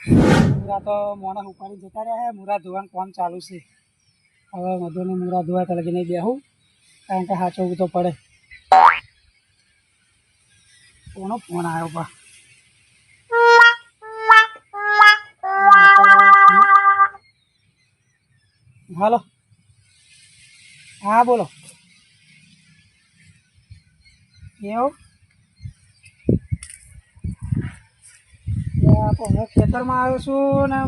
મુરા તો મોણા ઉપાડી જતા રહ્યા છે મુરા ધોવાનું કામ ચાલુ છે. હવે મધુને મુરા ધોવા તો લગીને બેહું, કારણ કે સાચવવું તો પડે. કોનો ફોન આવ્યો પા? હાલો. હા, બોલો. એવું તો હું ખેતરમાં આવ્યો છું ને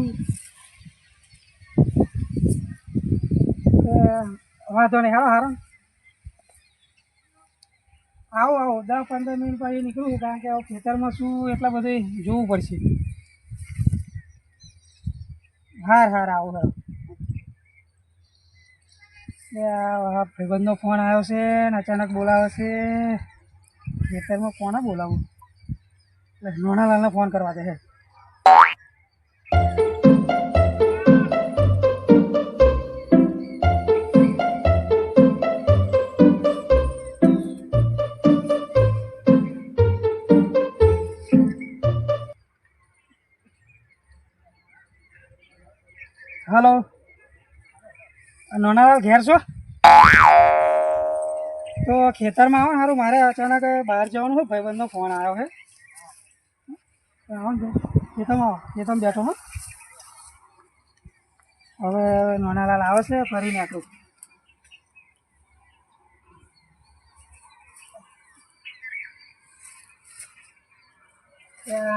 વાંધો નહીં, હાલો, હારો. આવો આવો, દસ પંદર મિનિટ પછી નીકળું કારણ કે ખેતરમાં શું એટલા બધે જોવું પડશે. હાર હાર, આવો, હાર. ભાઈબંધનો ફોન આવ્યો છે ને અચાનક બોલાવે છે. ખેતરમાં કોને બોલાવું? એટલે નોનાલાલને ફોન કરવા દે છે. હલો. નોનાલાલ ઘેર છો? તો ખેતરમાં આવો સારું મારે અચાનક બહાર જવાનું હોય, ભાઈબંધનો ફોન આવ્યો છે. આવો ને ખેતરમાં આવો, ખેતરમાં બેઠો હો. હવે નોનાલાલ આવે છે ફરી નાખું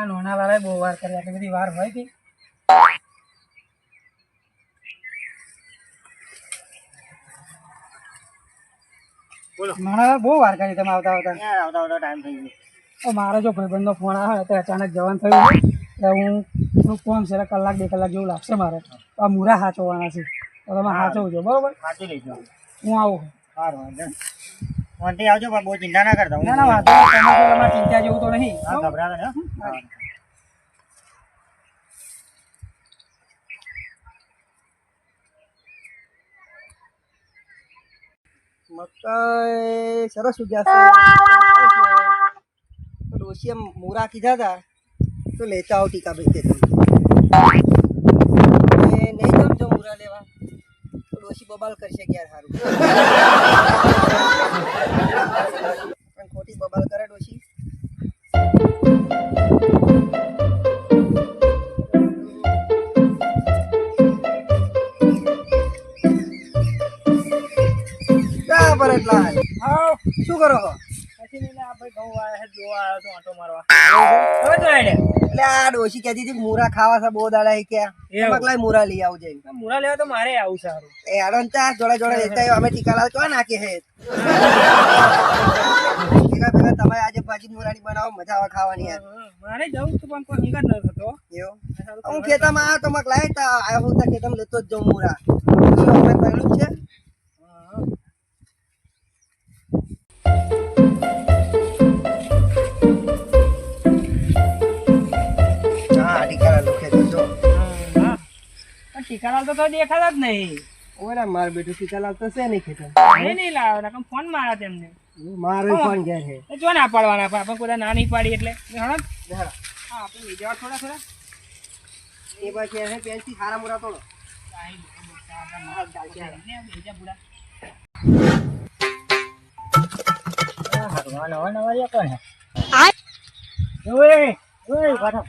નોનાલાલે બહુ વાર કરી આટલી બધી વાર હોય કે નોનાલાલ બહુ વાર કરી તમે આવતા આવતા. આવતા આવતા ટાઈમ થઈ ગયો? તો મારે જો ભાઈબંધનો ફોન આવે તો અચાનક જવાનું થયું એટલે હું થોડુંક ફોન છે કલાક બે કલાક જેવું લાગશે મારે. આ મૂરા સાચવવાના છે. તો તમે સાચવજો બરોબર? લઈશું હું. આવું સારું વાંધો આવજો પણ બહુ ચિંતા ના કરતા. ના ના વાંધો ચિંતા જેવું તો નહીં. હા, ગભરાતા નહીં, હો. હા. મકાઈ, સરસ ઉગ્યા ડોશીએ મૂરા કીધા હતા તો લેતા આવો ટીકા ભાઈ કે તમે નહીં જાઉં જો મૂરા લેવા. તો ડોશી બબાલ કરશે ક્યારે સારું પણ ખોટી બબાલ કરે ડોશી. કહેતી કરો મૂરા ખાવા છે બહુ દાડા મૂરા લઈ આવું જઈને લેવા તો મારે આવું સારું એ આડન ચા જોડે જોડે લેતા અમે ટીકાલાલ ચો નાખી હે? ભેગા ભેગા તમે આજે ભાજી મુરાની બનાવો મજા આવે ખાવાની મારે જવું તો પણ કોઈ ન થતો. હું ખેતરમાં આવ્યો તો મક લાય તા આવ્યો હું ખેતરમાં લેતો જ જાઉં મુરા. પહેલું છે હા ટીકાલાલનું ખેતર જો. પણ ટીકાલાલ તો તો દેખાતા જ નહીં. ઓરા માર બેટું ટીકાલાલ તો છે નહીં ખેતર? એ નહીં લાવ્યો નકર ફોન મારા તેમને. મારો ફોન ઘેર છે. એ જો ના પાડવાના પણ આપણે કોઈ ના નહીં પાડી એટલે. હણો હા આપણે લઈ જવા થોડા થોડા. એ બાકી પેન્સી હારા મુરા તોડો ભગવાન હવે નવારિયા કોણ હે? ઓય, ઓય, બાઠો.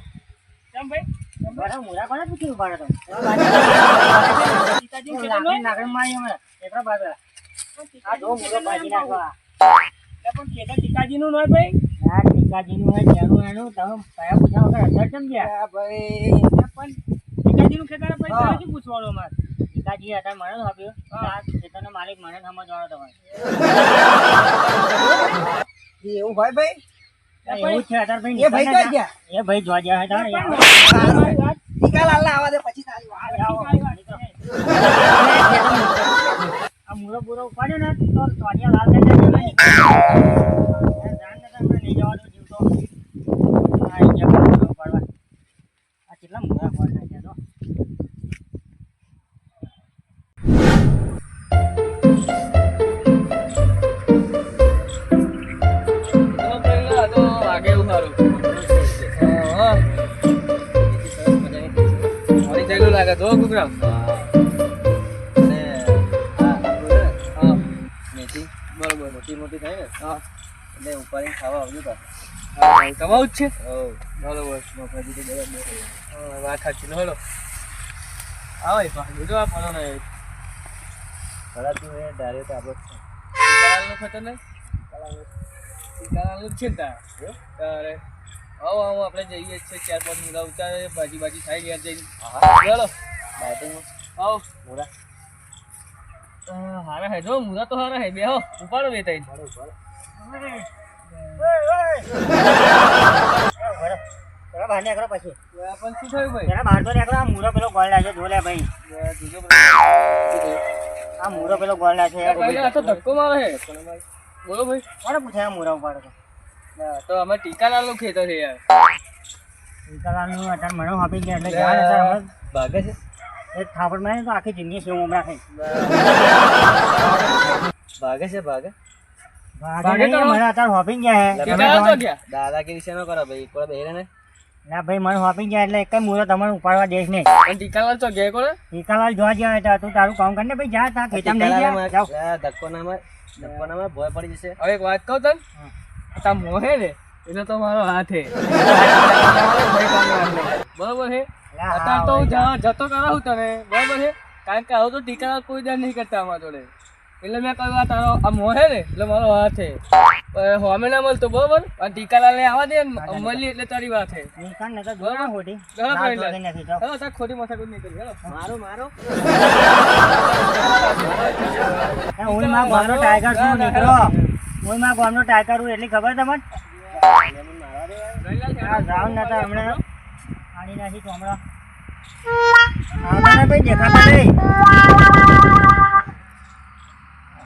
મારી. એટલા બાજુ. આ જો મૂળો ભાજી ભાઈ તમે કયા પૂછ્યા કેમ? ભાઈ પણ ટીકાજીનું ખેતર ભાઈ પૂછવાનું અમારે ટીકાજી હતા મને આપ્યું. આ ખેતરનો માલિક મને સમજવાનો તમારે એવું હોય ભાઈ એવું છે અત્યારે ભાઈ એ ભાઈ નીકળને ગયા? એ ભાઈ જોવા ગયા હતા ને યાર. આવા દે પછી તારી વાત. આ મૂરો બૂરો ઉપાડ્યો ને તો સોનિયા લાલ ને જ છે. બરોબર આ પડો ને ખરાતું એ ડાયરેક્ટ આપણો જ ખતર નહીં ટીકાલાલનું જ છે ને તારે આવો આવો આપણે જઈએ છીએ ચાર પાંચ મુલા ઉતારે ભાજી ભાજી ખાઈ ગયા જઈને ચાલો આવો મોરા. હા, હે જો મુરા તો હારા હે. ઉપાડો બે તઈ ઉપાડો બહાર નીકળો પછી. પણ શું થયું ભાઈ? બહાર તો નીકળો આ મૂરો પેલો ગોળ લાગે જો લે ભાઈ. આ મૂરો પેલો ગોળ લાગે ભાઈ તો ધક્કો મારે હે. બોલો ભાઈ. કોને પૂછે આ મૂરા ઉપાડે તો? અમે તો અમે ટીકાલાલનું ખેતર છે યાર. વિકલાંગનું અત્યારે મને આપી ગયા એટલે ભાગે છે. એક થાપડ મારી તો આખી જિંદગી સેવ મમરા ખાઈ ભાગે છે ભાગે? ભાગે તો- મને અત્યારે હોપી ગયા હે. દાદાગીરી છે કરો ભાઈ કોઈ બેરે ને. ના ભાઈ મને હોપી ગયા એટલે એક જ મૂરો ઉપાડવા દેશ નહીં. પણ ટીકાલાલ તો ગયા કોને ટીકાલાલ જોવા ગયા હતા તું તારું કામ કરીને ભાઈ જા તા ખેતમ નહીં ગયા. ધક્કો ના માર ધક્કો ના માર ભોય પડી જશે. હવે એક વાત કહું તને? તા મોહે ને એટલે તો મારો હાથ હે. બરોબર છે હા, અત્યારે તો હું જતો કરાવું તને. બરોબર છે? કારણ કે આવું તો ટીકા કોઈ દર નહીં કરતા અમારા જોડે. એટલે મેં કહ્યું આ તારો આ મોહે ને એટલે મારો હાથ છે. હોમે ના મળતો બરોબર? આ ટીકાલાલ ને આવવા દે મળી એટલે તારી વાત છે. ખોટી. ચાલો તાર ખોટી મથાકૂટ નહીં કરી મારો મારો. એ હું માં ગામનો ટાઈગર છું નીકળો હું માં ગામનો ટાઈગર હું એટલી ખબર તમને? આ નતા હમણાં પાણી નાખી તો હમણાં આવતા ભાઈ દેખાતા નહીં.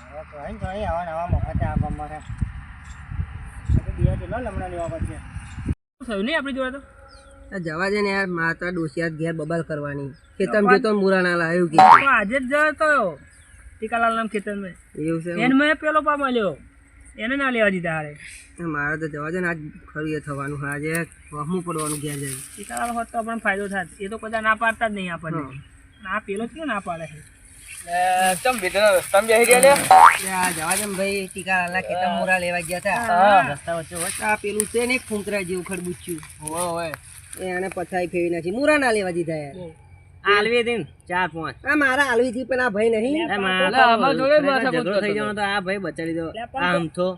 હવે જોઈ ને જોઈ આવા નવા મફતે આ ગામમાં છે હજુ લમણા લેવા પડશે? થયું નહીં આપણી જોડે તો? જવા દે ને યાર માતા ડોસિયાત ઘેર બબાલ કરવાની. ખેતમ જતો મુરા ના લાવ્યું કે તો આજે જ જતો ટીકાલાલ નામ ખેતરમાં. એવું છે એને મેં પેલો પા મળ્યો. એને ના લેવા દીધા અરે મારે તો જવા દે ને આજ ખરું થવાનું આજે વહમું પડવાનું ઘેર જઈ ટીકાલાલ હોત તો આપણને ફાયદો થાત. એ તો કદાચ ના પાડતા જ નહીં આપણને. ના પેલો ક્યાં ના પાડે છે? ચમ બેટા રસ્તા બેહી રહ્યા જવા દે ભાઈ ટીકા લાલા ખેતમ મુરા લેવા ગયા હતા હા રસ્તા વચ્ચે વચ્ચે આ પેલું છે ને ફૂંકરા જેવું ખડબૂચ્યું. હોય હોવે એને પથારી ફેરવી નાખી. મુરા ના લેવા દીધા યાર. આલવી થી ચાર પાંચ. આ મારા આલવી થી પણ આ ભાઈ નહીં. ઝઘડો થઈ જવાનો તો આ ભાઈ બચાડી દો. આમ તો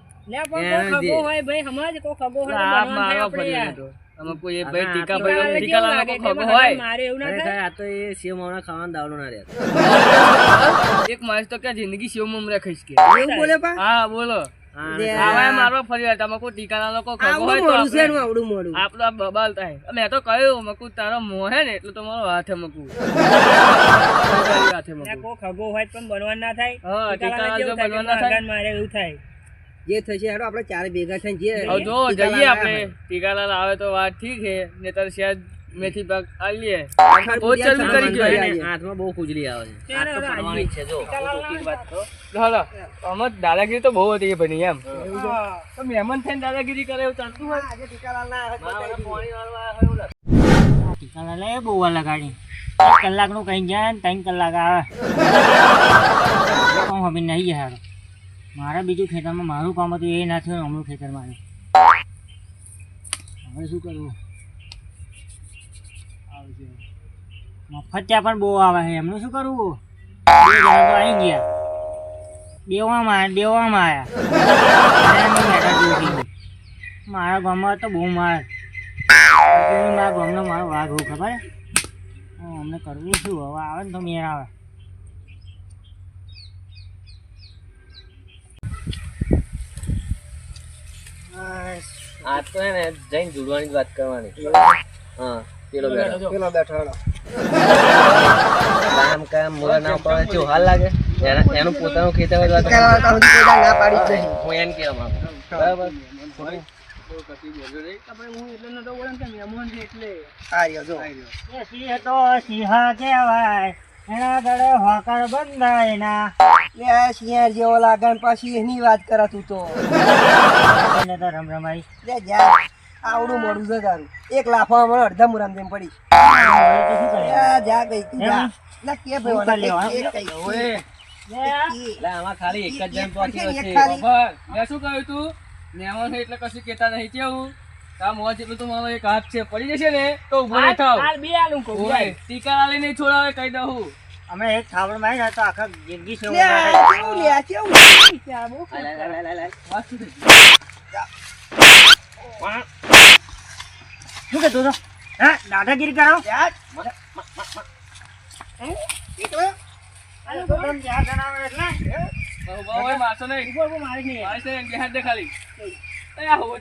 એક માણસ તો ક્યાં જિંદગી શિવ મમરે ખાઈશ કે. બોલે હા બોલો. લે. આવા મારવા ફરી તમે કોઈ ટીકાલાલનો કોઈ ખગો આવડું હોય તો મોડું છે આવડું મોડું. આપણો બબાલ થાય. મેં તો કહ્યું મકુ તારો મોહ ને એટલે તો મારો હાથે મકુ હાથે મકુ ખગો હોય પણ બનવાનું ના થાય. હા ટીકાલાલ જો બનવા ના થાય. મારે એવું થાય. જે થશે હેડો આપણે ચારે ભેગા થઈને જે જો જઈએ આપણે. ટીકાલાલ આવે તો વાત ઠીક છે ને તાર શાયદ મેથી પાક આલીએ બહુ ચાલુ કરી ગયો. એને. હાથમાં બહુ ખુજલી આવે છે. તો પડવાની છે જો. હાલા અમત દાદાગીરી તો બહુ હતી ભણી એમ. તો મહેમાન થઈને દાદાગીરી કરે એવું ચાલતું હોય? ટીકાલાલે બહુ વાર લગાડી. એક કલાકનું કઈ ગયા ને ત્રણ કલાક આવે. હવે નહીં હારો. મારે બીજું ખેતરમાં મારું કામ હતું એ ના થયું હમણાં ખેતરમાં હવે શું કરવું? મફત ત્યાં પણ બહુ આવે છે. એમનું શું કરવું? આવી ગયા. દેવામાં દેવામાં આવ્યા. મારા ગામમાં તો બહુ માર. મારા ગામનો મારો વાઘ અમને કરવું શું? હવે આવે ને તો મેળ આવે. આ તો હે ને જઈને જોડવાની વાત કરવાની. હા. પેલો બેઠો. પેલો બેઠો કામ કામ મોરા ના પડે કેવું હાલ લાગે. એનું પોતાનું ખેતર હોય તો વાત હું એમ કહેવા માંગુ બરાબર? સિંહ તો સિંહ કહેવાય. એના ગળે હોકર બંધાય ના. શિયાળ જેવો લાગે પછી એની વાત કરાતું તો એને રમ રમાઈ લે જા. આવડું મોડું છે તારું. એક લાફા મળે અડધા મુરામ જેમ પડી. જા કઈ તું જા. લા કે ભાઈ. એક કઈ આમાં ખાલી એક જ જણ પહોંચ્યો છે ખબર મેં શું કહ્યું તું? મહેમાન એટલે કશું કેતા નહીં. કેવું? જેટલું તો મારો એક હાથ છે. પડી જશે ને તો ઊભો નહીં થાવ. હાલ બે આલું કહું, ઓય, ટીકા આલી નહીં છોડાવે કહી દઉં અમે એક થાબડમાં તો આખા જિંદગી છે કેવું લે કેવું? લે? લે, લે, લે, લે, લે. વાત શું? તું કહેતો હતો હા દાદાગીરી કરો? જા. અરે તો તમે જ્યાં જણાવો એટલે. ઊભા હોય, મારશો નહીં. ઊભો ઊભો મારી નહીં. મારીશ નહીં, બે હાથ દે ખાલી. એ આ હોવે.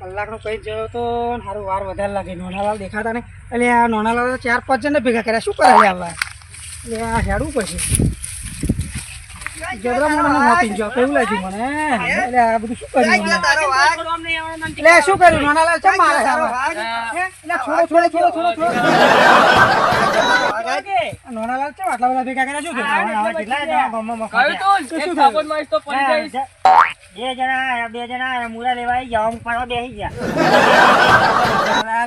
કલાકનો કઈ જયો તો સારું વાર વધારે લાગે. નોનાલાલ દેખાતા ને એટલે આ નોનાલાલ તો ચાર પાંચ જણ ભેગા કર્યા. શું કરે આવા એટલે આ હેડવું પછી બે જણા આયા બે જણા આયા મુરા લેવા જવા ગયા અમુક બેસી ગયા.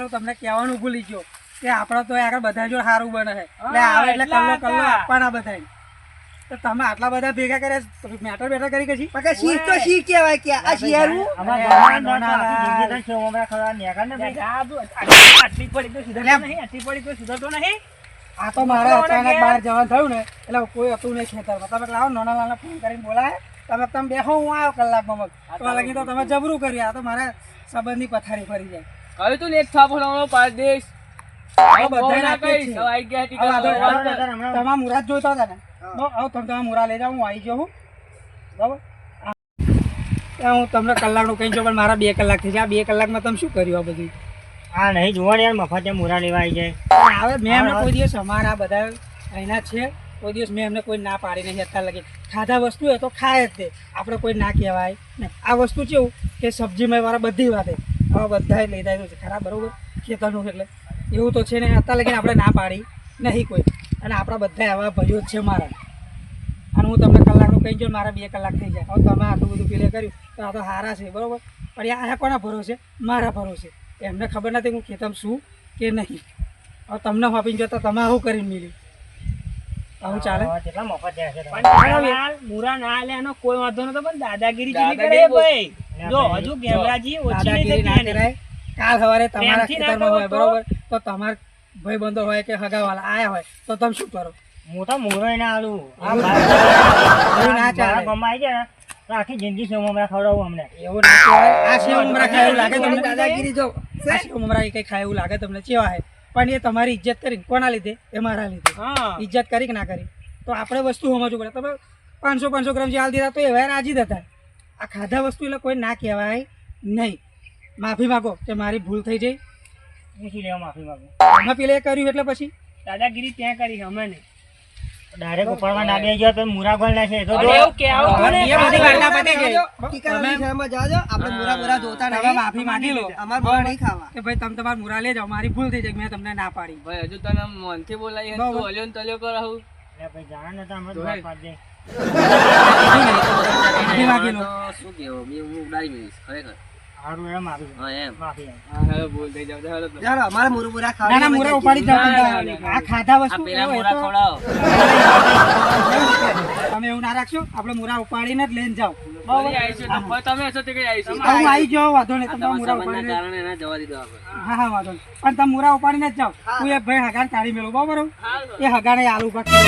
તમને કહેવાનું ભૂલી ગયો કે આપડે તો આગળ બધા જો સારું બને છે. એટલે આવે એટલે કલ્લો કલ્લો આપવાના બધા તો તમે આટલા બધા ભેગા કર્યા મેટર બેટર કરી કશી પગે શીર તો શીર કહેવાય કે આ ભાઈ. આટલી પડી તો સુધરતો નહીં આટલી પડી તો સુધરતો નહીં. આ તો મારે અચાનક બહાર જવાનું થયું ને એટલે કોઈ હતું નહીં ખેતરમાં તમે લાવો નાના નાના ફોન કરીને બોલાય. તમે તમે બેહો હું આવ્યો કલાકમાં મગ. તો લગી તો તમે જબરું કર્યું આ તો મારે સંબંધની પથારી ફરી જાય. કહ્યું તું ને, એક થાપડ હમણાં પાડી દઈશ. હવે બહુ બધાય ના નાખે જ કહીશ. છે. હવે આઈ ગયા હવે ટીકા આ તો લાવવા. બરાબર, બરાબર, હમણાં. તમારા મુરાદ જોઈતા હતા ને? બહુ તમે તમે મુરા લઈ જાઓ હું આવી જાઉં. બરાબર? હું તમને કલાકનું કહી જાઉં પણ મારા બે કલાક થઈ જાય આ બે કલાકમાં તમે શું કર્યું આ બધું? હા નહીં જોવાની યાર મફતે મુરા લેવા આવી જાય. હવે મેં એમને કોઈ દિવસ અમારા બધા અહીંના છે કોઈ દિવસ મેં એમને કોઈ ના પાડી નહીં અત્યારે લગી. ખાધા વસ્તુ હોય તો ખાય જ તે. આપણે કોઈ ના કહેવાય. ને આ વસ્તુ કેવું કે સબ્જીમાં વાળા બધી વાતે. હવે બધાએ લઈ જાય છે. ખરા બરાબર? ખેતરનું એટલે. એવું તો છે ને અત્યાર લગીને આપણે ના પાડી. નહીં કોઈ. અને આપણા બધા એવા ભાઈઓ જ છે મારા. અને હું તમને કલાકનું કહી જાઉં મારા બે કલાક થઈ જાય. હવે તમે આટલું બધું પેલે કર્યું તો આ તો સારા છે બરાબર? પણ આ કોના ભરોસે? મારા ભરોસે. એમને ખબર નથી હું ખેતમ છું કે નહીં. હવે તમને હોપીને જોતા તમે આવું કરીને મિલ્યું? આવું ચાલે? કેટલા મફત છે તમારે? મુરા ના લે એનો કોઈ વાંધો નતો પણ દાદાગીરી દાદાગીરી કરે ભાઈ. જો હજુ ગેમરાજી ઓછી નહીં દાદાગીરી ના થતી એને. કરાય. કાલ સવારે તમારા ખેતરમાં હોય તો? બરોબર? તો તમારા ભાઈબંધો હોય કે હગાવાલા આયા હોય તો તમે શું કરો? હું તો મુરો ના આલું ના ચાલે. આવી જાય આખી જિંદગી સેવ ઉમરા ખવડાવું અમને. એવું ના કહેવાય આ સેવ ઉમરા ખાય એવું લાગે તમને? દાદાગીરી જો. આ સેવ ઉમરા કઈ ખાય એવું લાગે તમને? ચેવા હે? પણ એ તમારી ઇજ્જત કરીને કોના લીધે? એ મારા લીધે. હા. ઇજ્જત કરી કે ના કરી? તો આપણે વસ્તુ સમજવું પડે. તમે પાંચસો પાંચસો ગ્રામ જે હાલ દીધા તો એવા રાજી જ હતા. આ ખાધા વસ્તુ એટલે કોઈ ના કહેવાય નહીં. માફી માગો કે મારી ભૂલ થઈ જઈ પૂછી લેવા માફી માંગુ. અમે પેલે એ કર્યું એટલે પછી? દાદાગીરી ત્યાં કરી અમે નહીં. ડાયરેક્ટ ઉપાડવા ના બે ગયા તો મુરા ગોલ ના છે તો એવું કહેવું તું એ બધી ઘટના પતી ગઈ ટીકાની શરમમાં જાજો આપણે મુરા મુરા જોતા માફી માંગી લો. અમાર મુરા નહીં ખાવા. કે ભાઈ તમે તમારા મુરા લેજો મારી ભૂલ થઈ જાય મેં તમને ના પાડી. ભાઈ હજુ તને મનથી ને તલ્યો લે ભાઈ જાણે ને અમે જોઈ. પાડી દે. માફી માંગી લો. તો શું કહેવું બે હું ઉડાડી દઈશ ખરેખર. હારું એમ હા એમ. હા જાવ. અમારે ખાવા ના મુરા ઉપાડી તમે. આ ખાધા વસ્તુ પેલા હોય ખવડાવો. તમે એવું ના રાખશો? આપણે મુરા ઉપાડીને જ લઈને ફરી તમે તે કઈ હું આવી જાઉં વાંધો નહીં. તમે મુરા ઉપાડીને કારણે એને જવા દીધો આપણે. હા હા વાંધો પણ તમે મુરા ઉપાડીને જ જાઓ. હું. એક ભાઈ હગાને કાઢી મેળવું બરાબર? એ હગાને આલુ કાઢી